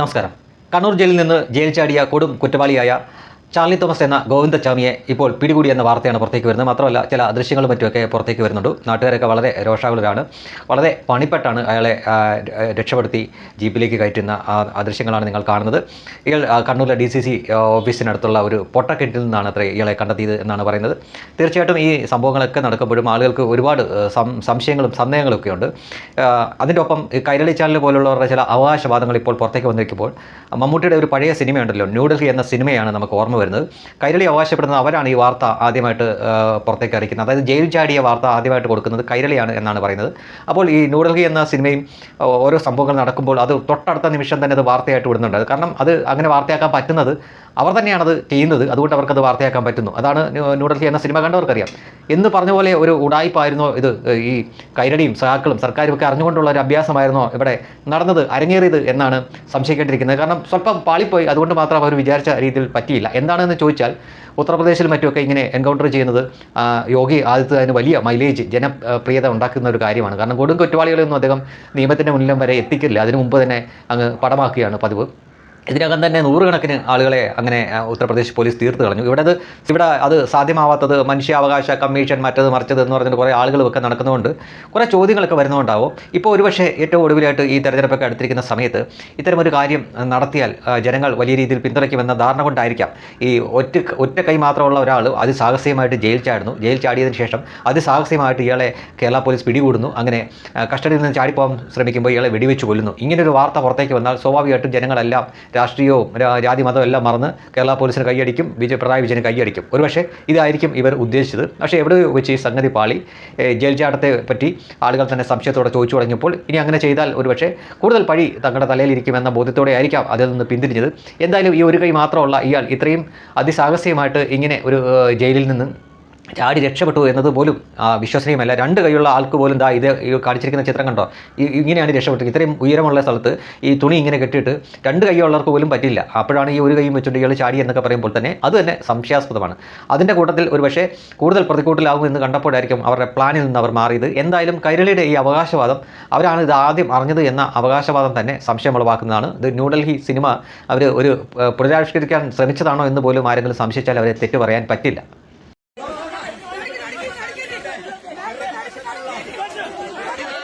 നമസ്കാരം. കണ്ണൂർ ജയിലിൽ നിന്ന് ജയിൽ ചാടിയ കൊടും കുറ്റവാളിയായ ചാർലി തോമസ് എന്ന ഗോവിന്ദച്ചാമിയെ ഇപ്പോൾ പിടികൂടി എന്ന വാർത്തയാണ് പുറത്തേക്ക് വരുന്നത്. മാത്രമല്ല ചില ദൃശ്യങ്ങളും മറ്റുമൊക്കെ പുറത്തേക്ക് വരുന്നുണ്ട്. നാട്ടുകാരൊക്കെ വളരെ രോഷാകുലരാണ്. വളരെ പണിപ്പെട്ടാണ് അയാളെ രക്ഷപ്പെടുത്തി ജീപ്പിലേക്ക് കയറ്റുന്ന ആ ദൃശ്യങ്ങളാണ് നിങ്ങൾ കാണുന്നത്. ഇയാൾ കണ്ണൂരിലെ ഡി സി സി ഓഫീസിനടുത്തുള്ള ഒരു പൊട്ടക്കെട്ടിൽ നിന്നാണ് അത്ര ഇയാളെ കണ്ടെത്തിയത് എന്നാണ് പറയുന്നത്. തീർച്ചയായിട്ടും ഈ സംഭവങ്ങളൊക്കെ നടക്കുമ്പോഴും ആളുകൾക്ക് ഒരുപാട് സംശയങ്ങളും സന്ദേഹങ്ങളും ഒക്കെ ഉണ്ട്. അതിന്റെ ഒപ്പം കൈരളി ചാനൽ പോലുള്ളവരുടെ ചില അവകാശവാദങ്ങൾ ഇപ്പോൾ പുറത്തേക്ക് വന്നിരിക്കുമ്പോൾ മമ്മൂട്ടിയുടെ ഒരു പഴയ സിനിമയുണ്ടല്ലോ ന്യൂഡൽഹി എന്ന സിനിമയാണ് നമുക്ക് ഓർമ്മ വരുന്നത്. കൈരളി അവകാശപ്പെടുന്നത് അവരാണ് ഈ വാർത്ത ആദ്യമായിട്ട് പുറത്തേക്ക് അറിയിക്കുന്നത് അതായത് ജയിൽ ചാടിയ വാർത്ത ആദ്യമായിട്ട് കൊടുക്കുന്നത് കൈരളിയാണ് എന്നാണ് പറയുന്നത്. അപ്പോൾ ഈ ന്യൂഡൽഹി എന്ന സിനിമയും ഓരോ സംഭവങ്ങൾ നടക്കുമ്പോൾ അത് തൊട്ടടുത്ത നിമിഷം തന്നെ അത് വാർത്തയായിട്ട് വിടുന്നുണ്ട്. കാരണം അത് അങ്ങനെ വാർത്തയാക്കാൻ പറ്റുന്നത് അവർ തന്നെയാണത് ചെയ്യുന്നത്. അതുകൊണ്ട് അവർക്കത് വാർത്തയാക്കാൻ പറ്റുന്നു. അതാണ് ന്യൂ- ന്യൂഡൽഹി എന്ന സിനിമ കണ്ടവർക്കറിയാം. എന്ന് പറഞ്ഞ പോലെ ഒരു ഉടായ്പായിരുന്നോ ഇത്. ഈ കൈരടിയും സഹാക്കളും സർക്കാരും ഒക്കെ അറിഞ്ഞുകൊണ്ടുള്ള ഒരു അഭ്യാസമായിരുന്നോ ഇവിടെ നടന്നത് അരങ്ങേറിയത് എന്നാണ് സംശയിക്കേണ്ടിയിരിക്കുന്നത്. കാരണം സ്വല്പം പാളിപ്പോയി. അതുകൊണ്ട് മാത്രം അവർ വിചാരിച്ച രീതിയിൽ പറ്റിയില്ല. എന്താണെന്ന് ചോദിച്ചാൽ ഉത്തർപ്രദേശിലും മറ്റുമൊക്കെ ഇങ്ങനെ എൻകൗണ്ടർ ചെയ്യുന്നത് യോഗി ആദിത്യനാഥിന് വലിയ മൈലേജ് ജനപ്രിയത ഉണ്ടാക്കുന്ന ഒരു കാര്യമാണ്. കാരണം കൊടും കുറ്റവാളികളെയൊന്നും അദ്ദേഹം നിയമത്തിന്റെ മുന്നിലും വരെ എത്തിക്കില്ല. അതിനു മുമ്പ് തന്നെ അങ്ങ് പടമാക്കുകയാണ് പതിവ്. ഇതിനകം തന്നെ നൂറുകണക്കിന് ആളുകളെ അങ്ങനെ ഉത്തർപ്രദേശ് പോലീസ് തീർത്ത് കളഞ്ഞു. ഇവിടെ അത് ഇവിടെ അത് സാധ്യമാവാത്തത് മനുഷ്യാവകാശ കമ്മീഷൻ മറ്റത് മറിച്ചത് എന്ന് പറഞ്ഞിട്ട് കുറേ ആളുകളൊക്കെ നടക്കുന്നതുകൊണ്ട് കുറേ ചോദ്യങ്ങളൊക്കെ വരുന്നുണ്ടാവും. ഇപ്പോൾ ഒരുപക്ഷെ ഏറ്റവും ഒടുവിലായിട്ട് ഈ തെരഞ്ഞെടുപ്പൊക്കെ അടുത്തിരിക്കുന്ന സമയത്ത് ഇത്തരമൊരു കാര്യം നടത്തിയാൽ ജനങ്ങൾ വലിയ രീതിയിൽ പിന്തുണയ്ക്കുമെന്ന ധാരണ കൊണ്ടായിരിക്കാം. ഈ ഒറ്റ ഒറ്റ കൈ മാത്രമുള്ള ഒരാൾ അതിസാഹസികമായിട്ട് ജയിൽ ചാടുന്നു. ജയിൽ ചാടിയതിന് ശേഷം അതിസാഹസികമായിട്ട് ഇയാളെ കേരള പോലീസ് പിടികൂടുന്നു. അങ്ങനെ കസ്റ്റഡിയിൽ നിന്ന് ചാടിപ്പോകാൻ ശ്രമിക്കുമ്പോൾ ഇയാളെ വെടിവെച്ച് കൊല്ലുന്നു. ഇങ്ങനൊരു വാർത്ത പുറത്തേക്ക് വന്നാൽ സ്വാഭാവികമായിട്ടും ജനങ്ങളെല്ലാം രാഷ്ട്രീയവും ജാതി മതവും എല്ലാം മറന്ന് കേരള പോലീസിന് കൈയടിക്കും വിജയ് പിണറായി വിജയന് കൈയടിക്കും. ഒരുപക്ഷെ ഇതായിരിക്കും ഇവർ ഉദ്ദേശിച്ചത്. പക്ഷേ എവിടെ വെച്ച് ഈ സംഗതി പാളി? ജയിൽചാട്ടത്തെ ജയിൽ ചാട്ടത്തെ പറ്റി ആളുകൾ തന്നെ സംശയത്തോടെ ചോദിച്ചു തുടങ്ങിയപ്പോൾ ഇനി അങ്ങനെ ചെയ്താൽ ഒരുപക്ഷെ കൂടുതൽ പഴി തങ്ങളുടെ തലയിലിരിക്കുമെന്ന ബോധ്യത്തോടെ ആയിരിക്കാം അതിൽ നിന്ന് പിന്തിരിഞ്ഞത്. എന്തായാലും ഈ ഒരു കൈ മാത്രമുള്ള ഇയാൾ ഇത്രയും അതിസാഹസികമായിട്ട് ഇങ്ങനെ ഒരു ജയിലിൽ നിന്ന് ചാടി രക്ഷപ്പെട്ടു എന്നത് പോലും വിശ്വസനീയമല്ല. രണ്ട് കൈയുള്ള ആൾക്ക് പോലും ദാ ഇത് കാണിച്ചിരിക്കുന്ന ചിത്രം കണ്ടോ? ഇങ്ങനെയാണ് രക്ഷപ്പെട്ടത്. ഇത്രയും ഉയരമുള്ള സ്ഥലത്ത് ഈ തുണി ഇങ്ങനെ കെട്ടിയിട്ട് രണ്ട് കൈയുള്ളവർക്ക് പോലും പറ്റില്ല. അപ്പോഴാണ് ഈ ഒരു കൈയും വെച്ചിട്ട് ഇയാൾ ചാടി എന്നൊക്കെ പറയുമ്പോൾ തന്നെ അത് തന്നെ സംശയാസ്പദമാണ്. അതിന്റെ കൂട്ടത്തിൽ ഒരു പക്ഷേ കൂടുതൽ പ്രതികൂട്ടിലാകും എന്ന് കണ്ടപ്പോഴായിരിക്കും അവരുടെ പ്ലാനിൽ നിന്ന് അവർ മാറിയത്. എന്തായാലും കൈരളിയുടെ ഈ അവകാശവാദം അവരാണ് ഇത് ആദ്യം അറിഞ്ഞത് എന്ന അവകാശവാദം തന്നെ സംശയം സംശയമുളവാക്കുന്നതാണ് ഇത് ന്യൂഡൽഹി സിനിമ അവർ ഒരു പുനരാവിഷ്കരിക്കാൻ ശ്രമിച്ചതാണോ എന്ന് പോലും ആരെങ്കിലും സംശയിച്ചാൽ അവരെ തെറ്റ് പറയാൻ പറ്റില്ല. আল্লাহ